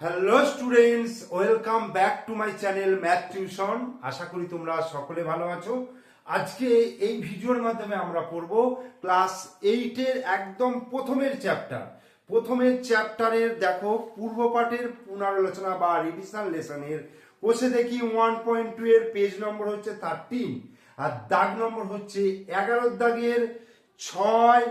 Hello students welcome back to my channel math tuition আশা করি তোমরা সকলে ভালো আছো। আজকে এই ভিডিওর মাধ্যমে আমরা পড়ব ক্লাস এইটের একদম প্রথমের চ্যাপ্টার প্রথমের চ্যাপ্টারের দেখো, পূর্ব পাঠের পুনরালোচনা বা রিভিশন লেসনের কোষে দেখি ওয়ান পয়েন্ট টু এর পেজ নম্বর হচ্ছে থার্টিন আর দাগ নম্বর হচ্ছে এগারো। দাগের ছয়,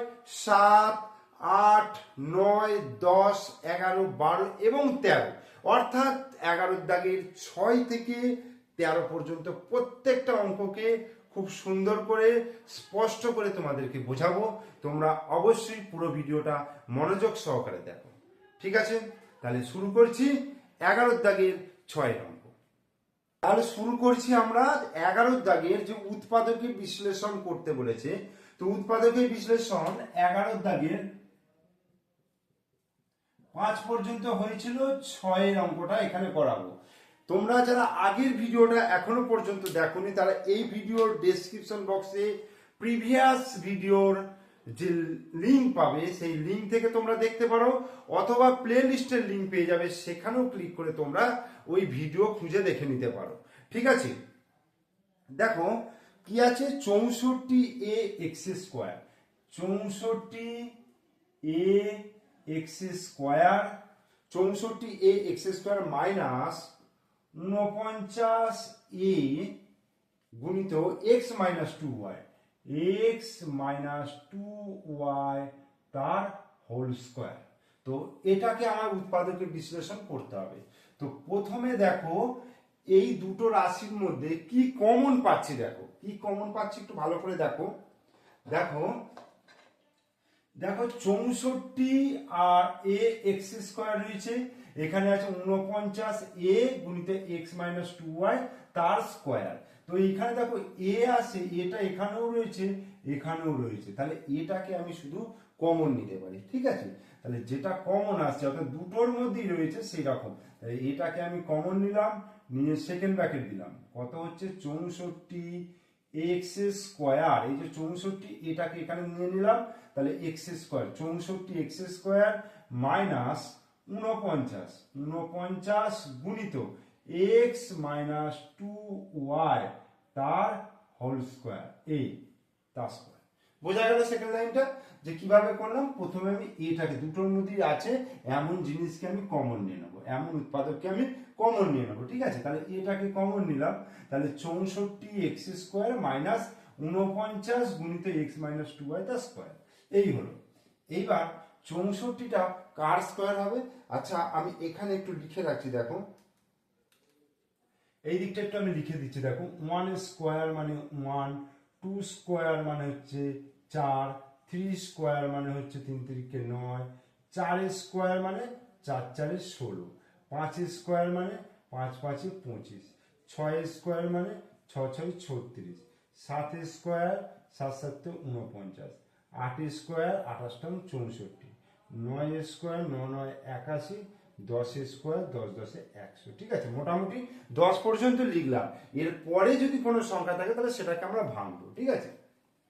সাত আট, নয়, দশ, এগারো, বারো এবং তেরো। অর্থাৎ এগারোর দাগের ছয় থেকে তেরো পর্যন্ত প্রত্যেকটা অঙ্ককে খুব সুন্দর করে, স্পষ্ট করে তোমাদেরকে বোঝাবো। তোমরা অবশ্যই পুরো ভিডিওটা মনোযোগ সহকারে দেখো। ঠিক আছে? তাহলে শুরু করছি এগারোর দাগের ছয় অঙ্ক। তাহলে শুরু করছি আমরা এগারোর দাগের যে উৎপাদকের বিশ্লেষণ করতে বলেছে। তো উৎপাদকের বিশ্লেষণ এগারোর দাগের পাঁচ পর্যন্ত হয়েছিল, ছয়ের অঙ্কটা এখানে করাবো। তোমরা যারা আগের ভিডিওটা এখনও পর্যন্ত দেখোনি, তারা এই ভিডিওর ডেসক্রিপশন বক্সে প্রিভিয়াস ভিডিওর যে লিঙ্ক পাবে, সেই লিঙ্ক থেকে তোমরা দেখতে পারো, অথবা প্লে লিস্টের লিঙ্ক পেয়ে যাবে, সেখানেও ক্লিক করে তোমরা ওই ভিডিও খুঁজে দেখে নিতে পারো। ঠিক আছে? দেখো, কি আছে? চৌষট্টি এ এক্স স্কোয়ার চৌষট্টি এ এক্স স্কোয়ার চৌষট্টি এ এক্স স্কোয়ার মাইনাস ঊনপঞ্চাশ এ গুণিত x minus two y x minus two y তার হোল স্কোয়ার। তো এটাকে আমার উৎপাদকের বিশ্লেষণ করতে হবে। তো প্রথমে দেখো, এই দুটো রাশির মধ্যে কি কমন পাচ্ছি দেখো। কি কমন পাচ্ছি একটু ভালো করে দেখো। দেখো দেখো চৌষট্টি আর এ এক্স স্কোয়ার রয়েছে, এখানে আছে উনপঞ্চাশ এ গুণিত এক্স মাইনাস টু ওয়াই তার স্কোয়ার তো এখানে দেখো এ আছে, এটা এখানেও রয়েছে এখানেও রয়েছে। তাহলে এটাকে আমি শুধু কমন নিতে পারি, ঠিক আছে? তাহলে যেটা কমন আসছে, অর্থাৎ দুটোর মধ্যেই রয়েছে সেই রকম এটাকে আমি কমন নিলাম, নিয়ে সেকেন্ড ব্র্যাকেট দিলাম। কত হচ্ছে? চৌষট্টি এক্স স্কোয়ার এই যে চৌষট্টি, এটাকে এখানে নিয়ে নিলাম, তাহলে এক্স স্কোয়ার চৌষট্টি এক্স স্কোয়ার মাইনাস উনপঞ্চাশ উনপঞ্চাশ গুণিত এক্স মাইনাস টু ওয়াই তার হোল স্কোয়ার এই, তার স্কোয়ার বোঝা গেল সেকেন্ড লাইনটা যে কীভাবে করলাম? প্রথমে আমি এটাকে, দুটোর মধ্যেই আছে, এমন জিনিসকে আমি কমন নিয়ে নেব, এমন উৎপাদককে আমি কমন নিয়ে নেব, ঠিক আছে? তাহলে এটাকে কমন নিলাম। তাহলে চৌষট্টি এক্স স্কোয়ার মাইনাস উনপঞ্চাশ গুণিত এক্স মাইনাস টু ওয়াই তার স্কোয়ার। এই হলো। এইবার চৌষট্টিটা কার স্কোয়ার হবে? আচ্ছা আমি এখানে একটু লিখে রাখছি, দেখো। এই দিকটা একটু আমি লিখে দিচ্ছি, দেখো। ওয়ান স্কোয়ার মানে ওয়ান, টু স্কোয়ার মানে হচ্ছে চার, থ্রি স্কোয়ার মানে হচ্ছে তিন তিরিকে নয়, চার স্কোয়ার মানে চার চারে ষোলো। পাঁচ স্কোয়ার মানে পাঁচ, পাঁচে, পঁচিশ। ছয় স্কোয়ার মানে ছ ছয়, ছত্রিশ। সাত স্কোয়ার, সাত, সাতে উনপঞ্চাশ আট স্কোয়ার আঠাশটাম চৌষট্টি। নয় স্কোয়ার, ন, নয়, একাশি। দশ স্কোয়ার, দশ, দশে, একশো। ঠিক আছে, মোটামুটি দশ পর্যন্ত লিখলাম। এর পরে যদি কোনো সংখ্যা থাকে, তাহলে সেটাকে আমরা ভাঙবো। ঠিক আছে?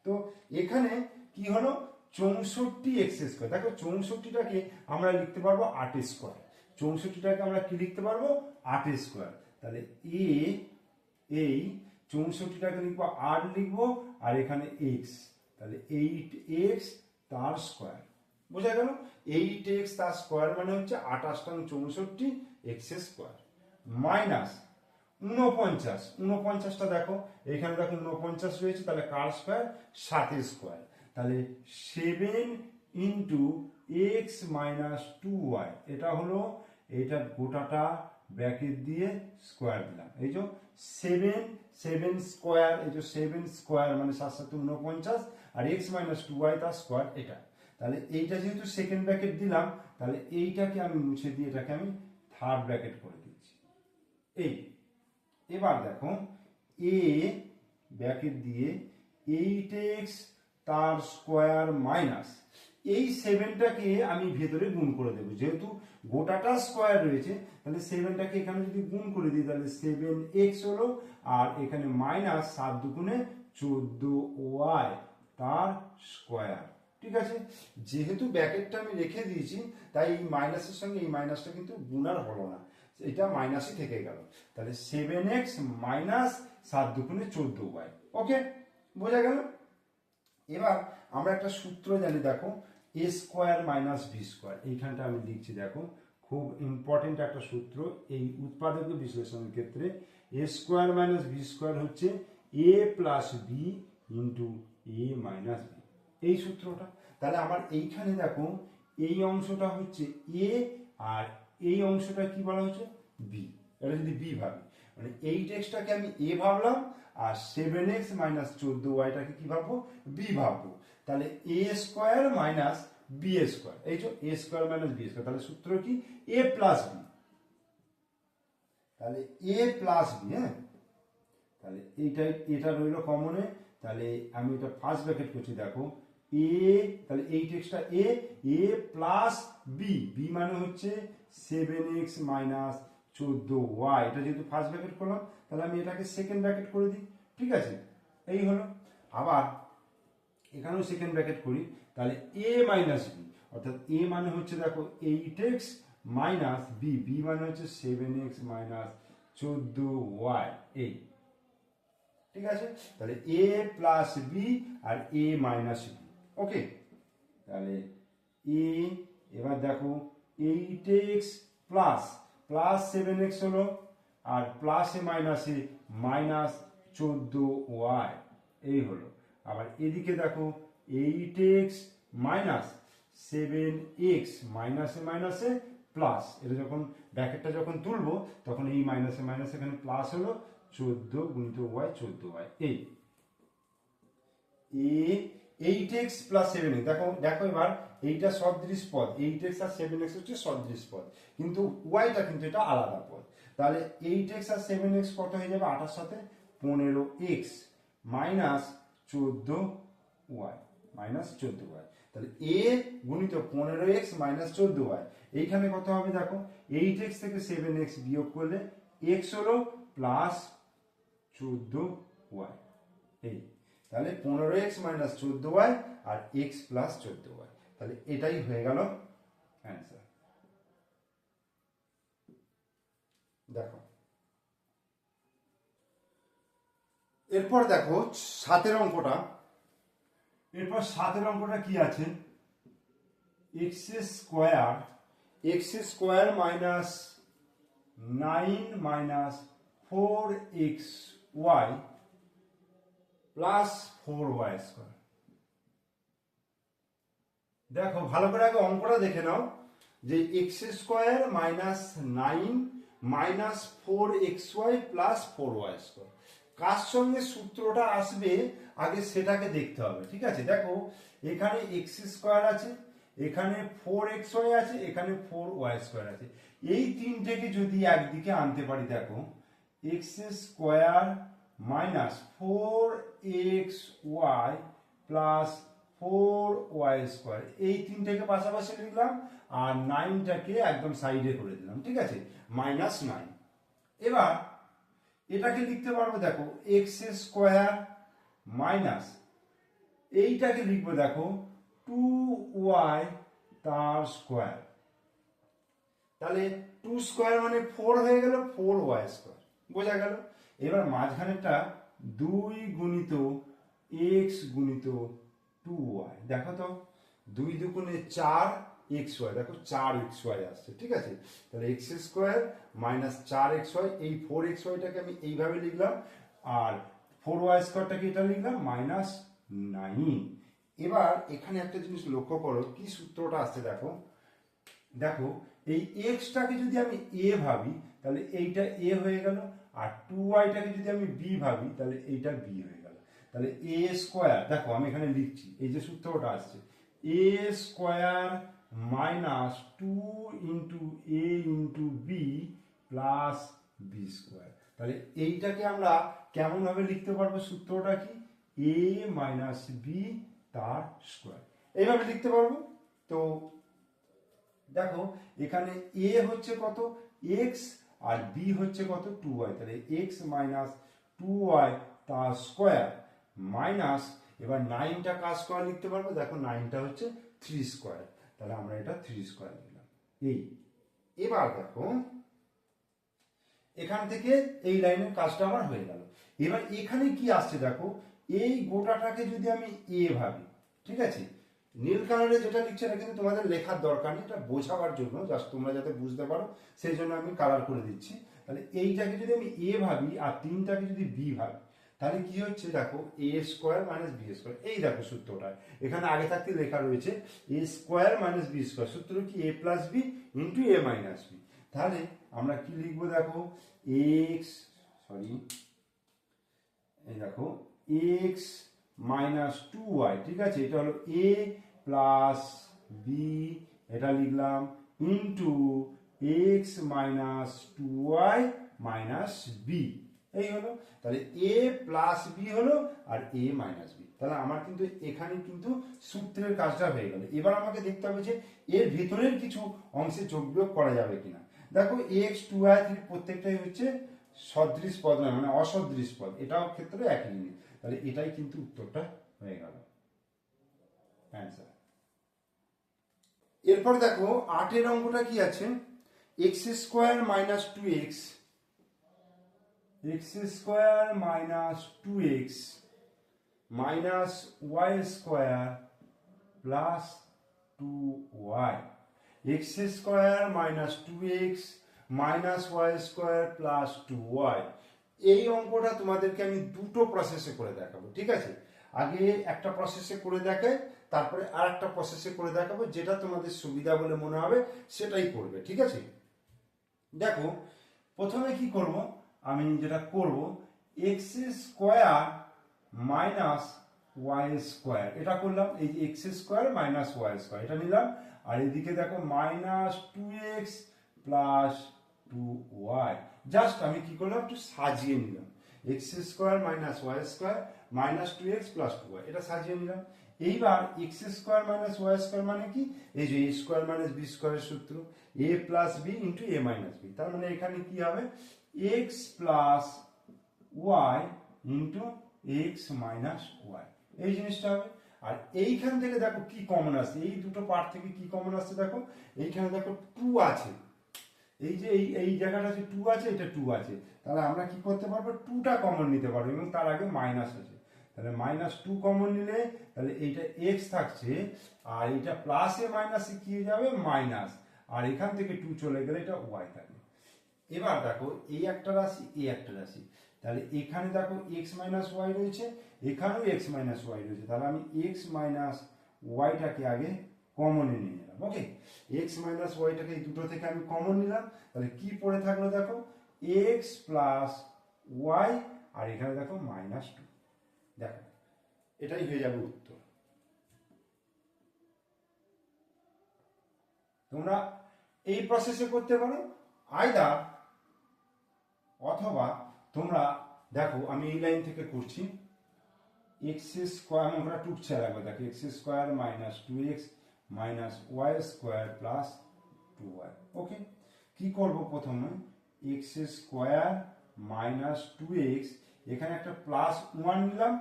তো এখানে কি হলো? চৌষট্টি এক্স স্কোয়ার। দেখো, চৌষট্টিটাকে আমরা লিখতে পারব আট স্কোয়ার। চৌষট্টিটাকে আমরা কি লিখতে পারব? আট স্কোয়ার তাহলে এ এই চৌষট্টিটাকে লিখব আট লিখব, আর এখানে এক্স তাহলে এইট এক্স তার স্কোয়ার বোঝা গেল? এইট এক্স তার স্কোয়ার মানে হচ্ছে আঠাশটাং চৌষট্টি এক্স স্কোয়ার মাইনাস উনপঞ্চাশ উনপঞ্চাশটা দেখো, এখানে দেখো উনপঞ্চাশ রয়েছে, তাহলে কার স্কোয়ার সাত স্কোয়ার তাহলে seven into x minus two y এটা হলো এটা গোটাটা ব্র্যাকেট দিয়ে স্কোয়ার দিলাম। এই যে সেভেন সেভেন স্কোয়ার এই যে সেভেন স্কোয়ার মানে সাত সাত উনপঞ্চাশ আর এক্স মাইনাস টু ওয়াই তার স্কোয়ার এটা। তাহলে এইটা যেহেতু সেকেন্ড ব্র্যাকেট দিলাম, তাহলে এইটাকে আমি মুছে দিয়ে এটাকে আমি থার্ড ব্র্যাকেট করে দিচ্ছি। এই, এবার দেখো এ ব্র্যাকেট দিয়ে এইট এক্স তার স্কোয়ার মাইনাস এই সেভেনটাকে আমি ভেতরে গুণ করে দেবো। যেহেতু গোটাটা স্কোয়ার রয়েছে, তাহলে সেভেনটাকে এখানে যদি গুণ করে দিই, তাহলে সেভেন এক্স হলো, আর এখানে মাইনাস সাত দুগুণে চোদ্দ ওয়াই তার স্কোয়ার ঠিক আছে? যেহেতু ব্যাকেটটা আমি রেখে দিয়েছি, তাই এই মাইনাসের সঙ্গে এই মাইনাসটা কিন্তু গুণার হলো না। এটা মাইনাসই থেকে গেল। তাহলে সেভেন এক্স মাইনাস সাত দুগুণে চোদ্দ ওয়াই ওকে বোঝা গেল? এবার আমরা একটা সূত্র জানি, দেখো a square minus b square এইখানটা আমি লিখছি, দেখো, খুব ইম্পর্টেন্ট একটা সূত্র। এই উৎপাদক বিশ্লেষণের ক্ষেত্রে a square minus b square হচ্ছে a plus b into a minus b এই সূত্রটা। তাহলে আমার এইখানে, দেখো, এই অংশটা হচ্ছে এ আর এই অংশটা কি বলা হচ্ছে বি এটা যদি বি ভাবি মানে এই এক্সটাকে আমি এ ভাবলাম আর সেভেন এক্স মাইনাস চোদ্দ ওয়াইটাকে কি ভাববো? বি ভাববো। তাহলে a square minus b square এই যে a square minus b square তাহলে সূত্র কি? এ প্লাস বি তাহলে এ প্লাস বি হ্যাঁ? তাহলে এইটাই এটা রইল কমনে তাহলে আমি এটা ফার্স্ট ব্র্যাকেট করছি, দেখো। এ তাহলে eight extra a a plus b b মানে হচ্ছে সেভেন এক্স মাইনাস চোদ্দ ওয়াই এটা যেহেতু ফার্স্ট ব্র্যাকেট করলাম, তাহলে আমি এটাকে সেকেন্ড ব্র্যাকেট করে দিই। ঠিক আছে? এই হলো। আবার এখানেও সেকেন্ড ব্র্যাকেট করি, তাহলে এ মাইনাস বি অর্থাৎ এ মানে হচ্ছে দেখো eight x minus b b মানে হচ্ছে সেভেন এক্স মাইনাস চোদ্দ ওয়াই এই ঠিক আছে? তাহলে এ প্লাস বি আর এ মাইনাস বি ওকে তাহলে এ এবার দেখো eight x plus plus seven x হলো, আর প্লাস মাইনাসে মাইনাস চোদ্দ ওয়াই এই হলো। আবার এদিকে দেখো eight x minus seven x মাইনাসে মাইনাসে প্লাস এটা যখন ব্র্যাকেটটা যখন তুলবো, তখন এই মাইনাসে মাইনাসে এখানে প্লাস হলো চোদ্দ গুণিত ওয়াই চোদ্দ ওয়াই এই। এ eight x plus seven x দেখো দেখো এবার এইটা সদৃশ পদ। এইট এক্স আর সেভেন এক্স হচ্ছে সদৃশ পদ। কিন্তু ওয়াইটা কিন্তু এটা আলাদা পদ। তাহলে এইট এক্স আর সেভেন এক্স কত হয়ে যাবে? আটার সাথে পনেরো এক্স মাইনাস চোদ্দ ওয়াই মাইনাস চোদ্দ ওয়াই তাহলে এ গুণিত পনেরো এক্স মাইনাস চোদ্দ ওয়াই এইখানে কত হবে দেখো? এইট এক্স থেকে সেভেন এক্স বিয়োগ করলে এক্স হলো প্লাস চোদ্দ ওয়াই এই, তাহলে পনেরো এক্স মাইনাস চোদ্দ ওয়াই আর এক্স প্লাস চোদ্দ ওয়াই তাহলে এটাই হয়ে গেল অ্যান্সার দেখো এরপর দেখো সাতের অঙ্কটা। এরপর সাতের অঙ্কটা কি আছে? X square x square minus nine minus four x y plus four y square. দেখো, ভালো করে আগে অঙ্কটা দেখে নাও। যে x square minus nine minus four x y plus four y square. কার সঙ্গে সূত্রটা আসবে, আগে সেটাকে দেখতে হবে, ঠিক আছে? দেখো, এখানে এক্স স্কোয়ার আছে, এখানে ফোর এক্স ওয়াই আছে, এখানে ফোর ওয়াই স্কোয়ার আছে। এই তিনটেকে যদি একদিকে আনতে পারি, দেখো x square minus four x y plus four y square এই তিনটাকে পাশাপাশি লিখলাম, আর নাইনটাকে একদম সাইডে করে দিলাম, ঠিক আছে? মাইনাস নাইন এবার এটাকে লিখতে পারব, দেখো এক্স স্কোয়ার মাইনাস এইটাকে লিখব, দেখো টু ওয়াই তার স্কোয়ার তাহলে টু স্কোয়ার মানে ফোর হয়ে গেল ফোর ওয়াই স্কোয়ার বোঝা গেল? এবার মাঝখানেরটা দুই গুণিত এক্স গুণিত টু ওয়াই দেখো তো, দুই দুগুণে চার এক্স ওয়াই দেখো চার এক্স ওয়াই আসছে, ঠিক আছে? তাহলে এক্স স্কোয়ার মাইনাস চার এক্স ওয়াই এই ফোর এক্স ওয়াইটাকে আমি এইভাবে লিখলাম, আর ফোর ওয়াই স্কোয়ারটাকে এটা লিখলাম মাইনাস নাইন এবার এখানে একটা জিনিস লক্ষ্য করো, কি সূত্রটা আসছে দেখো? দেখো, এই এক্সটাকে যদি আমি এ ভাবি, তাহলে এইটা এ হয়ে গেল, আর টু ওয়াইটাকে যদি আমি বি ভাবি, তাহলে এইটা বি হয়ে গেল। তাহলে এ স্কোয়ার দেখো আমি এখানে লিখছি, এই যে সূত্রটা আসছে a square minus two into a into b plus b square তাহলে এইটাকে আমরা কেমন ভাবে লিখতে পারব সূত্রটা কি? এ মাইনাস বি তার স্কোয়ার এইভাবে লিখতে পারব? তো দেখো, এখানে এ হচ্ছে কত? এক্স আর বি হচ্ছে কত? টু ওয়াই তাহলে এক্স মাইনাস টু তার স্কোয়ার মাইনাস এবার নাইনটা কাজ স্কোয়ার লিখতে পারব? দেখো নাইনটা হচ্ছে থ্রি স্কোয়ার তাহলে আমরা এটা থ্রি স্কোয়ার লিখলাম এই, এবার দেখো, এখান থেকে এই লাইনের কাজটা আমার হয়ে গেল। এবার এখানে কি আসছে দেখো, এই গোটাটাকে যদি আমি এ ভাবি, ঠিক আছে? নীল কালারে যেটা লিখছে, এটা কিন্তু তোমাদের লেখার দরকার নেই, এটা বোঝাবার জন্য জাস্ট তোমরা যাতে বুঝতে পারো, সেই জন্য আমি কালার করে দিচ্ছি। তাহলে এইটাকে যদি আমি এ ভাবি, আর তিনটাকে যদি বি ভাবি তাহলে কি হচ্ছে দেখো a square minus b square এই দেখো সূত্রটা। এখানে আগে থাকতে লেখা রয়েছে a square minus b square সূত্র কি? A plus b into a minus b তাহলে আমরা কি লিখব দেখো? এক্স সরি এই দেখো এক্স মাইনাস টু ওয়াই ঠিক আছে? এটা হলো এ প্লাস বি এটা লিখলাম into x minus two y minus b এই হলো। তাহলে এ প্লাস বি হলো আর এ মাইনাস বি তাহলে আমার কিন্তু এখানে কিন্তু সূত্রের কাজটা হয়ে গেল। এবার আমাকে দেখতে হবে যে এর ভেতরের কিছু অংশে যোগ বিয়োগ করা যাবে কিনা। দেখো এক্স টু ওয়াই থ্রি প্রত্যেকটাই হচ্ছে সদৃশ পদ নয় মানে অসদৃশ পদ। এটাও ক্ষেত্রে একই জিনিস। তাহলে এটাই কিন্তু উত্তরটা হয়ে গেল। এরপর দেখো, আটের অঙ্কটা কি আছে? X square minus two x x square minus two x minus y square plus two y x square minus two x minus y square plus two y এই অঙ্কটা তোমাদেরকে আমি দুটো প্রসেসে করে দেখাবো, ঠিক আছে? আগে একটা প্রসেসে করে দেখে, তারপরে আর একটা প্রসেসে করে দেখাবো, যেটা তোমাদের সুবিধা বলে মনে হবে, সেটাই করবে, ঠিক আছে? দেখো, প্রথমে কি করব? আমি যেটা করব x square minus y square এটা করলাম, এই x square minus y square এটা নিলাম। আর এদিকে দেখো minus two x plus two y just আমি কি করলাম, একটু সাজিয়ে নিলাম। X square minus y square minus two x plus two y এটা সাজিয়ে নিলাম। এইবার x square minus y square মানে কি? এই যে এ স্কোয়ার মাইনাস বি স্কোয়ারের সূত্র। A plus b into a minus b তার মানে এখানে কি হবে? X plus y into x minus y এই জিনিসটা হবে। আর এইখান থেকে দেখো কি কমন আসছে। এই দুটো পার্ট থেকে কি কমন আসছে দেখো? এইখানে দেখো টু আছে। এই যে এই এই জায়গাটা আছে টু আছে, এটা টু আছে। তাহলে আমরা কি করতে পারব? টুটা কমন নিতে পারব এবং তার আগে মাইনাস আছে। তাহলে মাইনাস টু কমন নিলে তাহলে এইটা এক্স থাকছে আর এটা প্লাসে মাইনাসে কি হয়ে যাবে? মাইনাস আর এখান থেকে টু চলে গেলে এটা ওয়াই থাকবে এবার দেখো, এই একটা রাশি, এই একটা রাশি। তাহলে এখানে দেখো এক্স মাইনাস ওয়াই রয়েছে, এখানেও এক্স মাইনাস ওয়াই রয়েছে। তাহলে আমি এক্স মাইনাস ওয়াইটাকে আগে কমনে নিয়ে নিলাম ওকে এক্স মাইনাস ওয়াইটাকে এই দুটো থেকে আমি কমন নিলাম। তাহলে কি পড়ে থাকল দেখো? এক্স প্লাস ওয়াই আর এখানে দেখো মাইনাস টু দেখো, এটাই হয়ে যাবে উত্তর। তোমরা এই প্রসেসে করতে পারো। আয়দা অথবা তোমরা, দেখো, আমি এই লাইন থেকে করছি। এক্স স্কোয়ার আমি ওটা টুকছে রাখব দেখো x square minus two x minus y square plus two y okay কি করব প্রথমে? X square minus two x এখানে একটা প্লাস ওয়ান নিলাম,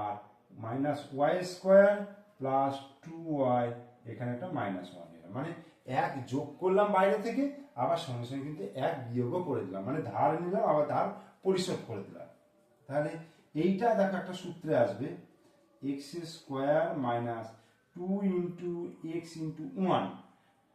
আর minus y square plus two y এখানে একটা মাইনাস ওয়ান নিলাম। মানে এক যোগ করলাম বাইরে থেকে আবার সঙ্গে সঙ্গে কিন্তু এক বিয়োগও করে দিলাম। মানে ধার নিলাম, আবার ধার পরিশোধ করে দিলাম। তাহলে এইটা দেখো একটা সূত্রে আসবে। X square minus two into x into one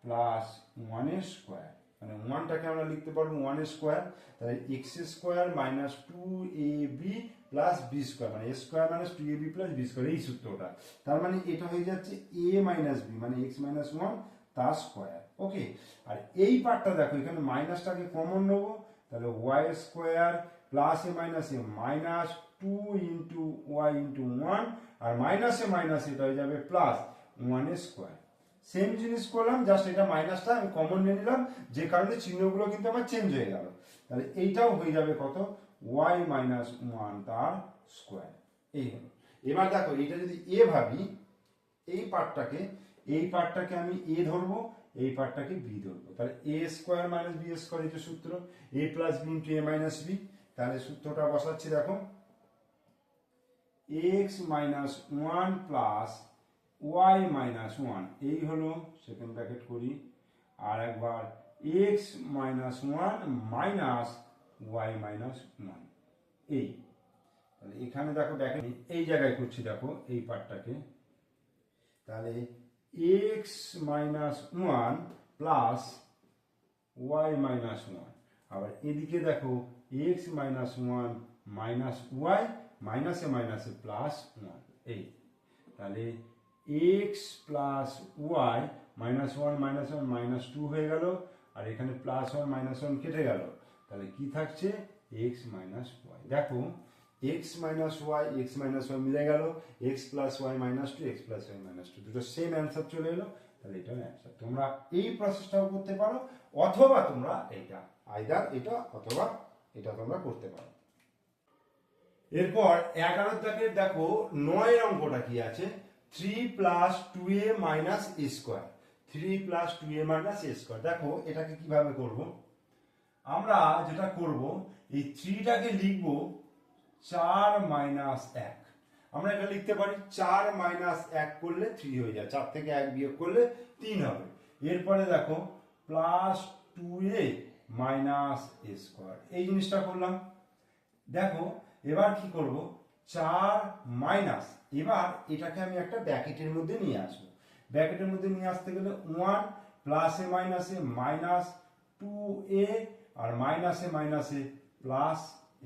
plus ওয়ানের স্কোয়ার মানে ওয়ানটাকে আমরা লিখতে পারব ওয়ানের স্কোয়ার তাহলে x square minus two a b plus b square মানে square minus two a b plus b square এই সূত্রটা। তার মানে এটা হয়ে যাচ্ছে এ মাইনাস বি মানে এক্স মাইনাস ওয়ান তার স্কোয়ার ওকে আর এই পার্টটা দেখো, এখানে মাইনাসটাকে কমন নেব, তাহলে y square plus a minus a minus two into y into one আর মাইনাসে মাইনাস এটা হয়ে যাবে প্লাস ওয়ানের স্কোয়ার সেম জিনিস করলাম জাস্ট এটা মাইনাসটা আমি কমন নিয়ে নিলাম, যে কারণে চিহ্নগুলো কিন্তু আমার চেঞ্জ হয়ে গেল। তাহলে এইটাও হয়ে যাবে কত? ওয়াই মাইনাস ওয়ান তার স্কোয়ার এই হলো। এবার দেখো, এটা যদি এ ভাবি, এই পার্টটাকে এই পার্টটাকে আমি এ ধরবো এই পার্টটাকে বি ধরবো। তাহলে a square minus b square এটা সূত্র a plus b into a minus b তাহলে সূত্রটা বসাচ্ছি, দেখো। X minus one plus y minus one এই হলো সেকেন্ড ব্র্যাকেট করি। আর একবার x minus one minus y minus one এই। তাহলে এখানে দেখো দেখেন এই জায়গায় করছি, দেখো, এই পার্টটাকে। তাহলে x minus one plus y minus one আবার এদিকে দেখো x minus one minus y মাইনাসে মাইনাসে প্লাস ওয়ান এই, তাহলে x plus y minus one minus one minus two হয়ে গেল, আর এখানে প্লাস ওয়ান মাইনাস ওয়ান কেটে গেল। তাহলে কি থাকছে? এক্স মাইনাস ওয়াই দেখো x minus y x minus y মিলে গেল x plus y minus two x plus y minus two দুটো সেম অ্যান্সার চলে এলো, তাহলে এটাও অ্যান্সার তোমরা এই প্রসেসটাও করতে পারো, অথবা তোমরা এইটা আইদার এটা অথবা এটা তোমরা করতে পারো। এরপর এগারো দাগের দেখো নয়ের অঙ্কটা কি আছে? Three plus two a minus a square three plus two a minus a square দেখো, এটাকে কীভাবে করব? আমরা যেটা করব, এই থ্রিটাকে লিখব চার মাইনাস এক। আমরা এটা লিখতে পারি, চার মাইনাস এক করলে থ্রি হয়ে যায়। চার থেকে এক বিয়োগ করলে তিন হবে। এরপরে দেখো plus two a minus a square এই জিনিসটা করলাম। দেখো, এবার কি করব? চার মাইনাস এবার এটাকে আমি একটা ব্যাকেটের মধ্যে নিয়ে আসব। ব্যাকেটের মধ্যে নিয়ে আসতে গেলে ওয়ান প্লাসে মাইনাসে মাইনাস টু এ আর মাইনাসে মাইনাসে প্লাস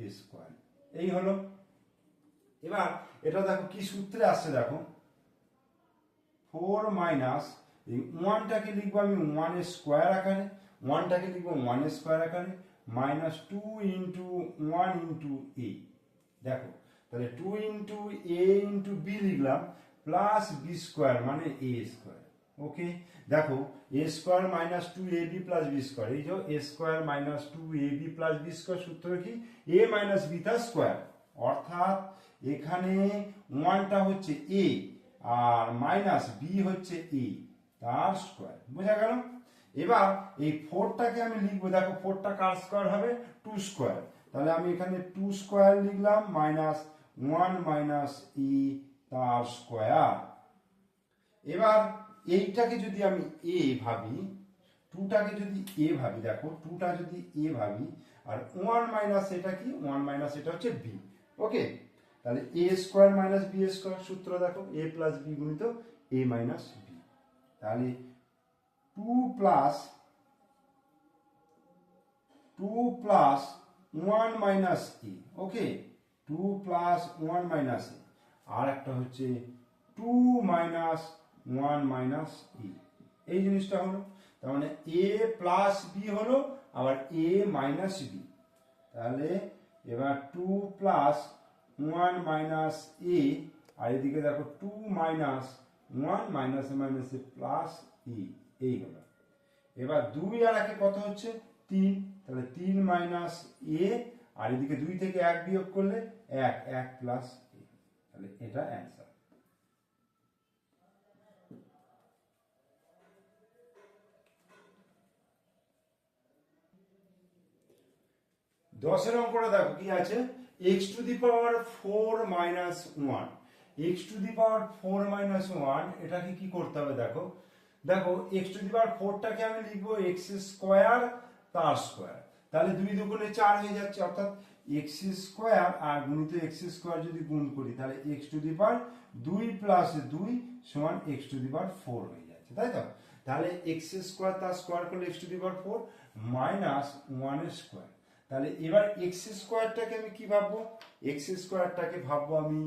এ স্কোয়ার এই হলো। এবার এটা দেখো কি সূত্রে আসছে দেখো। ফোর মাইনাস এই ওয়ানটাকে লিখব আমি ওয়ান স্কোয়ার আকারে, ওয়ানটাকে লিখব ওয়ান স্কোয়ার আকারে, minus two into one into a. দেখো, তাহলে two into a into b লিখলাম, প্লাস বি স্কোয়ার মানে এ স্কোয়ার। ওকে? দেখো a square minus two a b plus b square এই যে a square minus two a b plus b square সূত্র কি? A minus b তার square অর্থাৎ এখানে ওয়ানটা হচ্ছে এ আর মাইনাস বি হচ্ছে এ তার স্কোয়ার বোঝা গেল? এবার এই ফোরটাকে আমি লিখব। দেখো ফোরটা কার স্কোয়ার হবে? টু স্কোয়ার তাহলে আমি এখানে টু স্কোয়ার লিখলাম মাইনাস ওয়ান মাইনাস ই তার স্কোয়ার এবার এইটাকে যদি আমি এ ভাবি টুটাকে যদি এ ভাবি, দেখো টুটা যদি এ ভাবি, আর ওয়ান মাইনাস এটা কি? ওয়ান মাইনাস এটা হচ্ছে বি ওকে তাহলে a square minus b square সূত্র দেখো এ প্লাস বি গুণিত এ মাইনাস বি তাহলে two plus two plus one minus a okay two plus one minus a আর একটা হচ্ছে টু মাইনাস ওয়ান মাইনাস ই। এই জিনিসটা হলো, তার মানে এ প্লাস বি হলো, আবার এ মাইনাস বি। তাহলে এবার two plus one minus a, আর এদিকে দেখো টু মাইনাস ওয়ান মাইনাসে মাইনাসে প্লাস ই, এই হলো। এবার দুই আর একে কত হচ্ছে? তিন। তাহলে তিন মাইনাস এ, আর এদিকে দুই থেকে এক বিয়োগ করলে এক এক প্লাস এ। তাহলে এটা অ্যান্সার দশের অঙ্কটা দেখো, কি আছে? X to the power four minus one x to the power four minus one এটাকে কি করতে হবে দেখো? দেখো এক্স টু দি পাওয়ার ফোরটাকে আমি লিখব এক্স স্কোয়ার তার স্কোয়ার তাহলে দুই দুগুণে চার হয়ে যাচ্ছে, অর্থাৎ এক্স স্কোয়ার আর গুণিত এক্স স্কোয়ার যদি গুণ করি, তাহলে এক্স টু দি পাওয়ার দুই প্লাস দুই সমান x to the power four হয়ে যাচ্ছে, তাই তো? তাহলে এক্স স্কোয়ার তার স্কোয়ার করলে x to the power four minus one square তাহলে এবার এক্স স্কোয়ারটাকে আমি কি ভাববো? এক্স স্কোয়ারটাকে ভাববো আমি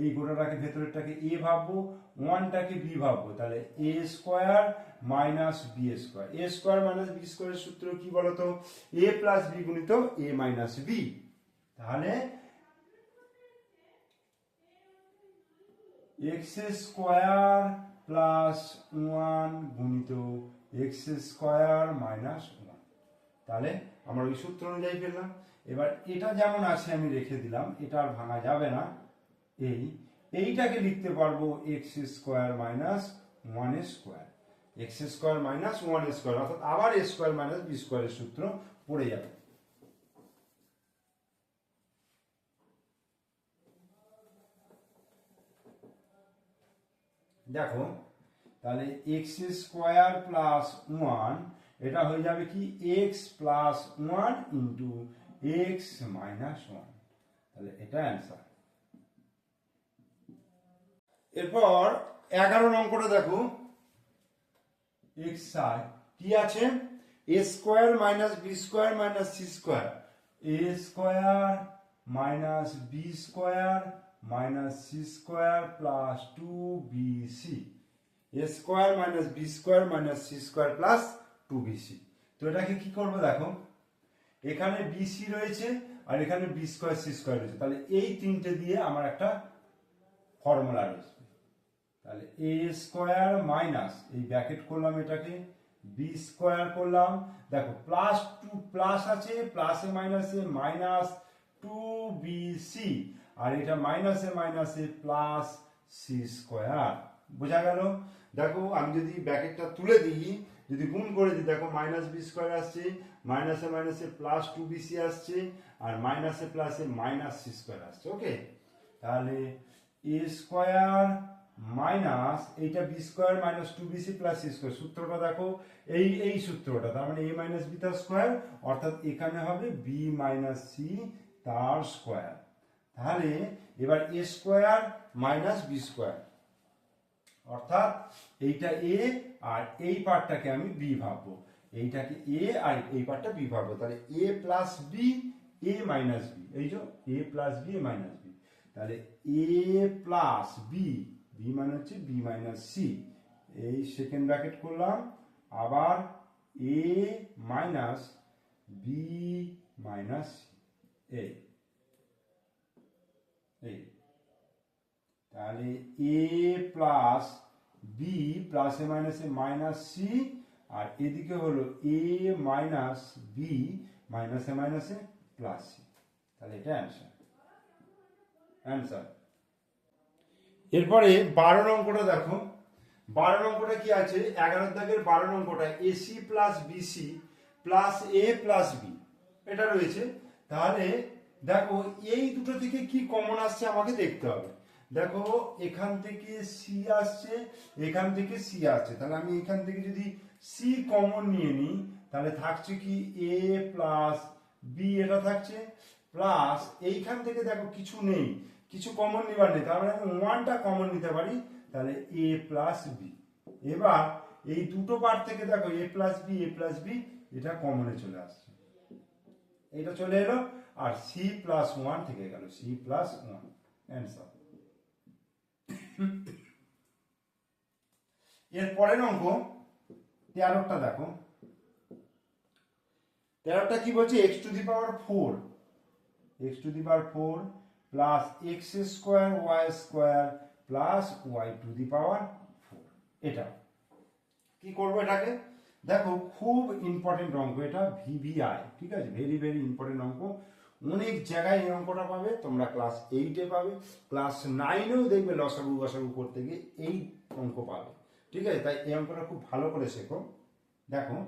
এই গোটাটাকে, ভেতরেরটাকে এ ভাববো, ওয়ানটাকে বি ভাববো। তাহলে a square minus b square. A square minus b স্কোয়ারের সূত্র কি বলতো? এ প্লাস বি গুণিত এ মাইনাস বি তাহলে এক্স স্কোয়ার প্লাস ওয়ান গুণিত এক্স স্কোয়ার মাইনাস ওয়ান তাহলে আমরা ওই সূত্র অনুযায়ী পেলাম এবার এটা যেমন আছে আমি রেখে দিলাম, এটা আর ভাঙা যাবে না। এই, এইটাকে লিখতে পারব x square minus one square x square minus one square অর্থাৎ আবার এ স্কোয়ার মাইনাস বি স্কোয়ারের সূত্র পড়ে যাবে। দেখো, তাহলে এক্স স্কোয়ার প্লাস ওয়ান এটা হয়ে যাবে কি? X plus one into x minus one তাহলে এটা অ্যান্সার এরপর এগারো অঙ্কটা দেখো। এক্স আই কি আছে? A square minus b square minus c square a square minus b square minus c square plus two b c a square minus b square minus c square plus two b c তো এটাকে কি করব দেখো? এখানে BC রয়েছে আর এখানে B square C square রয়েছে। তাহলে এই তিনটে দিয়ে আমার একটা ফর্মুলা রয়েছে। তাহলে এ স্কোয়ার মাইনাস এই ব্র্যাকেট করলাম এটাকে বি স্কোয়ার করলাম। দেখো প্লাস টু প্লাস আছে প্লাসে মাইনাসে মাইনাস টু বি সি আর এটা মাইনাসে মাইনাসে প্লাস সি স্কোয়ার বোঝা গেল? দেখো, আমি যদি ব্র্যাকেটটা তুলে দিই যদি গুণ করে দিই, দেখো মাইনাস বি স্কোয়ার আসছে মাইনাসে মাইনাসে প্লাস টু বি সি আসছে, আর মাইনাসে প্লাসে মাইনাস সি স্কোয়ার আসছে ওকে তাহলে এ স্কোয়ার মাইনাস এইটা b square minus two b c plus c square সূত্রটা দেখো, এই এই সূত্রটা, তার মানে এ মাইনাস বি তার স্কোয়ার অর্থাৎ এখানে হবে বি মাইনাস সি তার স্কোয়ার তাহলে এবার a square minus b square অর্থাৎ এইটা এ আর এই পার্টটাকে আমি বি ভাববো। এইটাকে এ আর এই পার্টটা বি ভাববো। তাহলে a plus b, a minus b. এই যে, a plus b, a minus b. তাহলে এ প্লাস বি বি মানে হচ্ছে বি মাইনাস সি। এই সেকেন্ড ব্র্যাকেট করলাম। আবার a minus b minus a এই। তাহলে এ প্লাস বি প্লাসে মাইনাসে মাইনাস সি আর এদিকে হলো এ মাইনাস বি মাইনাসে মাইনাসে প্লাস সি তাহলে এটা অ্যান্সার অ্যান্সার এরপরে বারো অঙ্কটা দেখো। বারো অঙ্কটা কি আছে? এগারো দাগের বারো অঙ্কটা ac plus bc plus a plus b এটা রয়েছে। তাহলে দেখো, এই দুটো থেকে কি কমন আসছে আমাকে দেখতে হবে। দেখো, এখান থেকে সি আসছে, এখান থেকে সি আসছে। তাহলে আমি এখান থেকে যদি সি কমন নিয়ে নিই, তাহলে থাকছে কি এ প্লাস বি এটা থাকছে। প্লাস এইখান থেকে দেখো কিছু নেই, কিছু কমন নিবার নেই। তার মানে আমি ওয়ানটা কমন নিতে পারি, তাহলে এ প্লাস বি এবার, এই দুটো পার্ট থেকে দেখো a plus b a plus b এটা কমনে চলে আসছে। এটা চলে এলো, আর সি প্লাস ওয়ান থেকে গেল সি প্লাস ওয়ান অ্যান্সার এর পরের অঙ্ক তেরোটা দেখো। তেরোটা কি বলছে? X to the power four x to the power four plus x square y square plus y to the power four এটা। কি করব এটাকে? দেখো, খুব ইম্পর্টেন্ট অঙ্ক এটা ভিভিআই ঠিক আছে? ভেরি ভেরি ইম্পর্টেন্ট অঙ্ক। অনেক জায়গায় এই অঙ্কটা পাবে, তোমরা ক্লাস এইটে পাবে ক্লাস নাইনেও দেখবে লসাগু গসাগু করতে গিয়ে এই অঙ্ক পাবে। ঠিক আছে? তাই এই অঙ্কটা খুব ভালো করে শেখো। দেখো,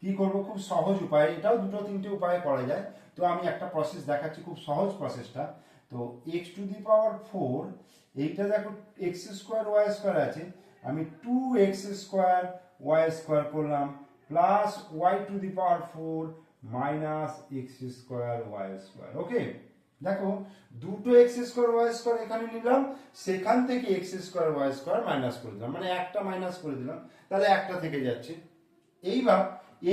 কি করব? খুব সহজ উপায়। এটাও দুটো তিনটে উপায়ে করা যায়। তো আমি একটা প্রসেস দেখাচ্ছি, খুব সহজ প্রসেসটা তো x to the power four এইটা দেখো এক্স স্কোয়ার ওয়াই স্কোয়ার আছে। আমি two x square y square করলাম plus y to the power four minus x square y square okay দেখো, দুটো এক্স স্কোয়ার ওয়াই স্কোয়ার এখানে নিলাম, সেখান থেকে x square y square minus করে দিলাম মানে একটা মাইনাস করে দিলাম, তাহলে একটা থেকে যাচ্ছে। এইবার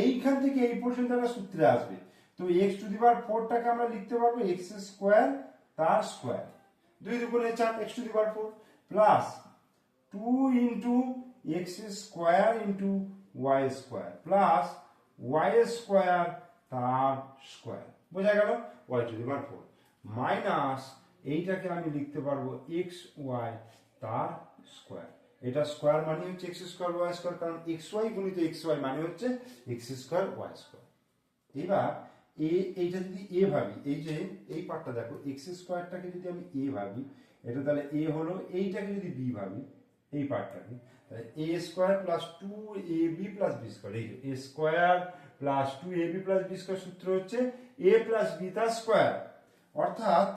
এইখান থেকে এই পর্যন্ত একটা সূত্রে আসবে। তো এক্স টু দি পাওয়ার ফোরটাকে আমরা লিখতে পারব এক্স স্কোয়ার তার স্কোয়ার দুই দুগুণে চার x to the power four plus two into x square into y square plus y square তার স্কোয়ার বোঝা গেল? Y to the power four minus এইটাকে আমি লিখতে পারব এক্স ওয়াই তার স্কোয়ার এটা স্কোয়ার মানে হচ্ছে এক্স স্কোয়ার ওয়াই স্কোয়ার কারণ এক্স ওয়াই গুণিত এক্স ওয়াই মানে হচ্ছে এক্স স্কোয়ার ওয়াই স্কোয়ার এবার এ, এইটা যদি এ ভাবি, এই যে, এই পার্টটা দেখো এক্স স্কোয়ারটাকে যদি আমি এ ভাবি, এটা তাহলে এ হলো, এইটাকে যদি বি ভাবি, এই পার্টটাকে তাহলে a square plus two a b plus b square এই যে a square plus two a b plus b square সূত্র হচ্ছে এ প্লাস বি তার স্কোয়ার অর্থাৎ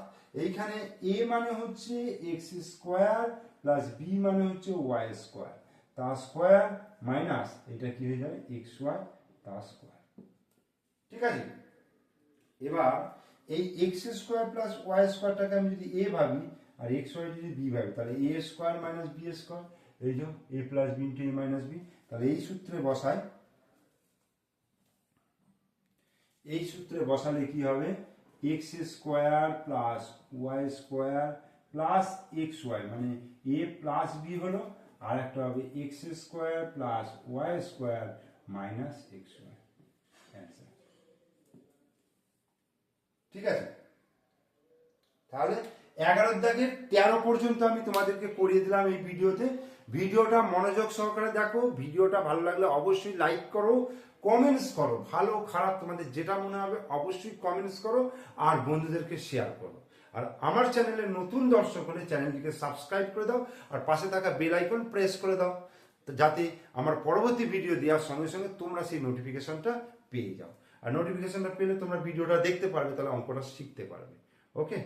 এইখানে এ মানে হচ্ছে এক্স স্কোয়ার প্লাস বি মানে হচ্ছে ওয়াই স্কোয়ার তার স্কোয়ার মাইনাস এটা কি হয়ে যাবে? এক্স ওয়াই তার স্কোয়ার ঠিক আছে? এবার এই এক্স স্কোয়ার প্লাস ওয়াই স্কোয়ারটাকে আমি যদি এ ভাবি, আর এক্স ওয়াই যদি বি ভাবি, তাহলে a square minus b square এই যে a plus b into a minus b তাহলে এই সূত্রে বসাই এই সূত্রে বসালে কি হবে? X square plus y square plus x y মানে এ প্লাস বি হলো, আর একটা হবে x square plus y square minus x y ঠিক আছে? তাহলে এগারো দাগের তেরো পর্যন্ত আমি তোমাদেরকে করিয়ে দিলাম এই ভিডিওতে। ভিডিওটা মনোযোগ সহকারে দেখো, ভিডিওটা ভালো লাগলে অবশ্যই লাইক করো কমেন্টস করো। ভালো, খারাপ তোমাদের যেটা মনে হবে অবশ্যই কমেন্টস করো আর বন্ধুদেরকে শেয়ার করো। আর আমার চ্যানেলের নতুন দর্শক হলে চ্যানেলটিকে সাবস্ক্রাইব করে দাও আর পাশে থাকা বেল আইকন প্রেস করে দাও যাতে আমার পরবর্তী ভিডিও দেওয়ার সঙ্গে সঙ্গে তোমরা সেই নোটিফিকেশনটা পেয়ে যাও। আর নোটিফিকেশনটা পেলে তোমরা ভিডিওটা দেখতে পারবে, তাহলে অঙ্কটা শিখতে পারবে। ওকে